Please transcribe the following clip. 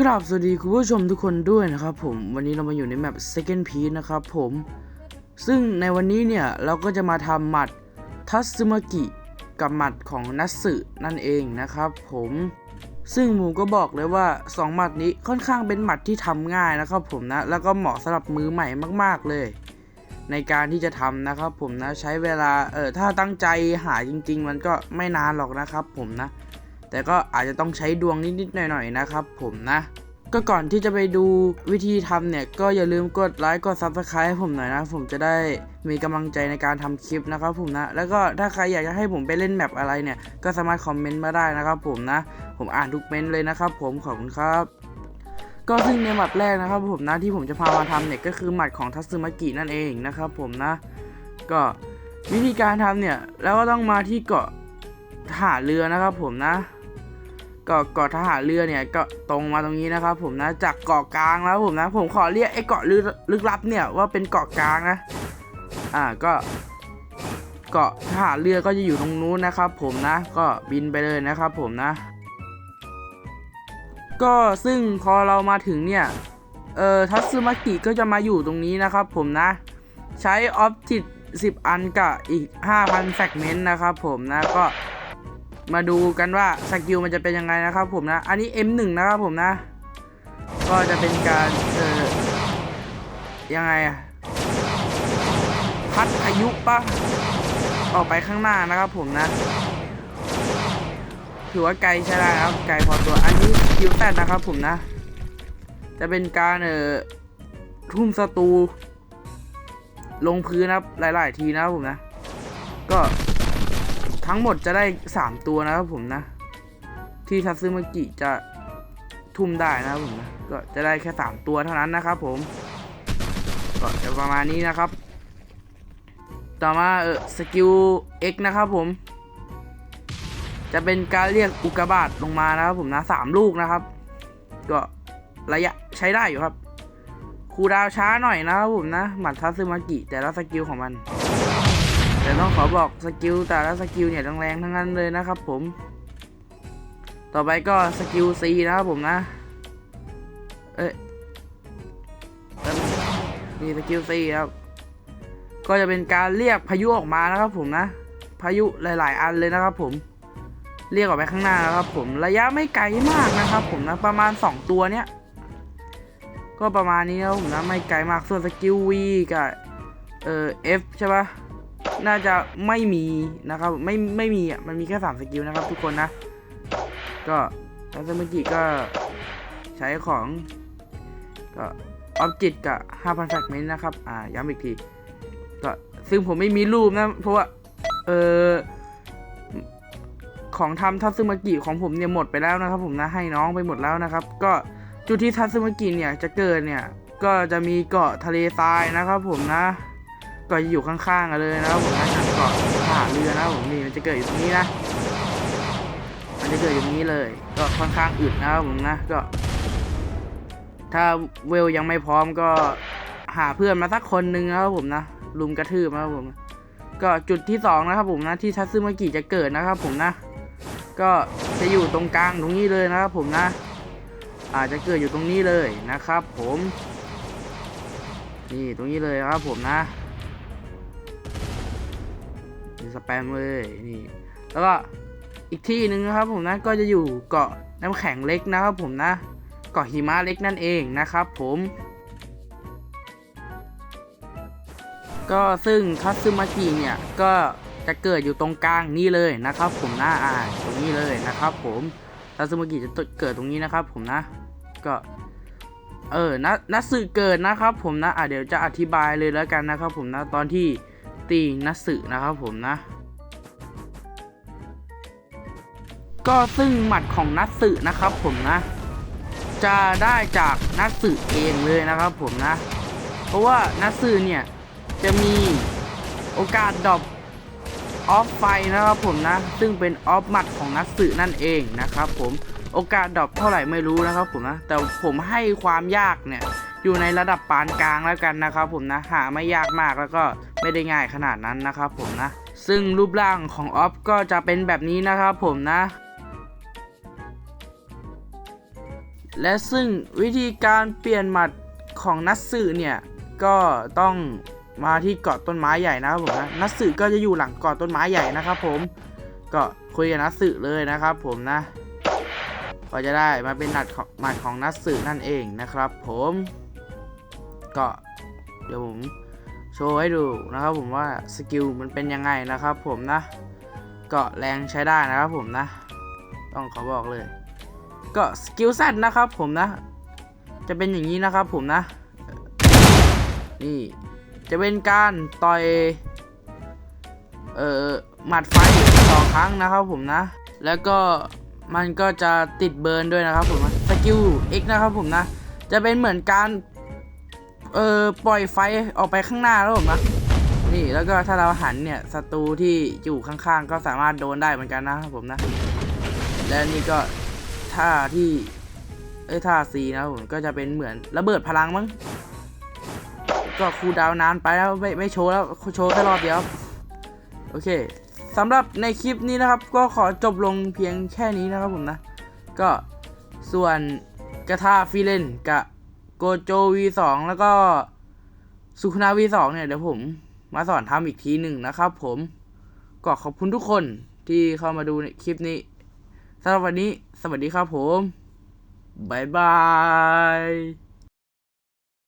กราบสวัสดีคุณผู้ชมทุกคนด้วยนะครับผมวันนี้เรามาอยู่ในแมป Second Piece นะครับผมซึ่งในวันนี้เนี่ย เราก็จะมาทำหมัดทัตสึมากิกับหมัดของนัตสึนั่นเองนะครับผมซึ่งผมก็บอกเลยว่า 2 หมัดนี้ค่อนข้างเป็นหมัดที่ทำง่ายนะครับผมนะ แล้วก็เหมาะสำหรับมือใหม่มาก ๆเลย ในการที่จะทำนะครับผมนะใช้เวลาเออถ้าตั้งใจหาจริง ๆ มันก็ไม่นานหรอกนะครับผมนะ แต่ก็อาจจะต้องใช้ดวงนิดๆหน่อยๆนะครับ ผมนะ ก็ก่อนที่จะไปดูวิธีทำเนี่ย ก็อย่าลืมกดไลค์กด Subscribe ให้ผมหน่อยนะ ผมจะได้มีกำลังใจในการทำคลิปนะครับผมนะ แล้วก็ถ้าใครอยากจะให้ผมไปเล่นแมปอะไรเนี่ย ก็สามารถคอมเมนต์มาได้นะครับผมนะ ผมอ่านทุกเมนต์เลยนะครับผมขอบคุณครับก็ซึ่งในหมัดแรกนะครับผมนะที่ผมจะพามาทำเนี่ยก็คือหมัดของทัตสึมากินั่นเองนะครับผมนะ ก็วิธีการทำเนี่ยแล้วก็ต้องมาที่เกาะหาเรือนะครับผมนะ เกาะเกาะทหารเรือเนี่ยก็ตรงมาตรงนี้นะครับผมนะจากเกาะกลางแล้วผมนะผมขอเรียกไอ้เกาะลึกลับเนี่ยว่าเป็นเกาะกลางนะอ่าก็เกาะทหารเรือก็จะอยู่ตรงนู้นนะครับ ผมนะก็บินไปเลยนะครับ ผมนะ ก็ซึ่งพอเรามาถึงเนี่ยเอ่อทัตสึมากิก็จะมาอยู่ตรงนี้นะครับ ผมนะ ใช้ออฟติด10 อันกับอีก 5,000แฟกเมนต์นะครับผมนะก็ มาดูกันว่าสกิลมันจะเป็นยังไงนะครับผมนะ อันนี้ M1 นะครับผมนะ ก็จะเป็นการเออยังไงอะพัดพายุปะออกไปข้างหน้านะครับผมนะ ถือว่าไกลใช่ได้ครับ ไกลพอตัว อันนี้สกิลแตดนะครับผมนะ จะเป็นการเอ่อทุ่มศัตรูลงพื้นนะหลาย ๆ ทีนะครับผมนะ ก็ ทั้งหมดจะได้3ตัวนะครับผมนะ ที่ทัตซึมากิจะทุ่มได้นะครับผมนะก็จะได้แค่3ตัวเท่านั้นนะครับผมก็จะประมาณนี้นะครับ ต่อมาเออสกิล X นะครับผม จะเป็นการเรียกอุกกาบาตลงมานะครับผมนะสามลูกนะครับ ก็ระยะใช้ได้อยู่ครับคูดาวช้าหน่อยนะครับผมนะ หมัดทัตซึมากิแต่ละสกิลของมัน แต่ต้องขอบอกสกิลแต่ละสกิลเนี่ยแรงๆทั้งนั้นเลยนะครับผม ต่อไปก็สกิล C นะครับผมนะ เอ้ยแป๊บนึงนี่สกิล C ครับ ก็จะเป็นการเรียกพายุออกมานะครับผมนะ พายุหลาย ๆ อันเลยนะครับผม เรียกออกไปข้างหน้านะครับผม ระยะไม่ไกลมากนะครับผมนะ ประมาณ 2 ตัวเนี้ย ก็ประมาณนี้นะครับผมนะ ไม่ไกลมาก ส่วนสกิล V กับเอ่อ F ใช่ปะ น่าจะไม่มีนะครับ ไม่ไม่มีอะมันมีแค่สามสกิลนะครับ ทุกคนนะ ก็ทัศมิกิก็ใช้ของก็ออบจิตกับ5,000แฟกเมนต์นะครับ อ่าย้ำอีกที ก็ซึ่งผมไม่มีรูปนะ เพราะว่า เออของทำทัศมิกิของผมเนี่ยหมดไปแล้วนะครับ ผมนะให้น้องไปหมดแล้วนะครับ ก็จุดที่ทัศมิกิเนี่ยจะเกิดเนี่ย ก็จะมีเกาะทะเลทรายนะครับ ผมนะ ก็อยู่ข้างๆกันเลยนะครับผมนะทางเกาะทหาเรือนะครับผมนี่มันจะเกิดอยู่ตรงนี้นะ มันจะเกิดอยู่ตรงนี้เลย ก็ค่อนข้างอึดนะครับผมนะก็ ถ้าเวลยังไม่พร้อมก็หาเพื่อนมาสักคนหนึ่งนะครับผมนะลุมกระทืบนะครับผม ก็จุดที่สองนะครับผมนะที่ทัตซึมากิจะเกิดนะครับผมนะ ก็จะอยู่ตรงกลางตรงนี้เลยนะครับผมนะ อาจจะเกิดอยู่ตรงนี้เลยนะครับ ผม นี่ตรงนี้เลยนะครับผมนะ สแปมเลยนี่ แล้วก็อีกที่หนึ่งนะครับผมนะก็จะอยู่เกาะน้ำแข็งเล็กนะครับผมนะเกาะหิมะเล็กนั่นเองนะครับผมก็ซึ่งคัตซึมากิเนี่ยก็จะเกิดอยู่ตรงกลางนี่เลยนะครับ ผมนะอ่าตรงนี้เลยนะครับ ผมคัตซึมากิจะเกิดตรงนี้นะครับ ผมนะก็เออนันัสึเกิดนะครับ ผมนะอะเดี๋ยวจะอธิบายเลยแล้วกันนะครับ ผมนะตอนที่ ตีนัสึนะครับผมนะ ก็ซึ่งหมัดของนัสึนะครับผมนะ จะได้จากนัสึเองเลยนะครับผมนะ เพราะว่านัสึเนี่ย จะมีโอกาสดรอปออฟไฟนะครับผมนะ ซึ่งเป็นออฟหมัดของนัสึนั่นเองนะครับผมโอกาสดรอปเท่าไหร่ไม่รู้นะครับผมนะ แต่ผมให้ความยากเนี่ยอยู่ในระดับปานกลางแล้วกันนะครับผมนะ หาไม่ยากมากแล้วก็ ไม่ได้ง่ายขนาดนั้นนะครับผมนะ ซึ่งรูปร่างของออฟก็จะเป็นแบบนี้นะครับผมนะ และซึ่งวิธีการเปลี่ยนหมัดของนัตสึเนี่ยก็ต้องมาที่เกาะต้นไม้ใหญ่นะครับผมนะนัตสึก็จะอยู่หลังเกาะต้นไม้ใหญ่นะครับผมก็คุยกับนัตสึเลยนะครับผมนะ ก็จะได้มาเป็นหมัดของหมัดของนัตสึนั่นเองนะครับ ผมก็เดี๋ยวผม โชว์ให้ดูนะครับผมว่าสกิลมันเป็นยังไงนะครับผมนะ เก็แรงใช้ได้นะครับผมนะ ต้องขอบอกเลย ก็สกิลแซดนะครับผมนะ จะเป็นอย่างนี้นะครับผมนะ นี่จะเป็นการต่อย เอ่อหมัดไฟสองครั้งนะครับผมนะ แล้วก็มันก็จะติดเบิร์นด้วยนะครับผมสกิล X นะครับผมนะ จะเป็นเหมือนการ เออปล่อยไฟออกไปข้างหน้าแล้วผมนะนี่แล้วก็ถ้าเราหันเนี่ยศัตรูที่อยู่ข้างๆ ก็สามารถโดนได้เหมือนกันนะครับผมนะ และนี่ก็ท่าที่เอ้ยท่าซีนะผมก็จะเป็นเหมือนระเบิดพลังมั้งก็คูลดาวน์นานไปแล้วไม่ไม่โชว์แล้วโชว์แค่รอบเดียวโอเคสำหรับในคลิปนี้นะครับ ก็ขอจบลงเพียงแค่นี้นะครับผมนะ ก็ส่วนกระทาฟิเลนกับ โกโจ V2 แล้วก็สุขนา V2 เนี่ยเดี๋ยวผมมาสอนทำอีกทีหนึ่งนะครับผมก็ขอบคุณทุกคนที่เข้ามาดูในคลิปนี้สำหรับวันนี้ สวัสดีครับผม บ๊ายบาย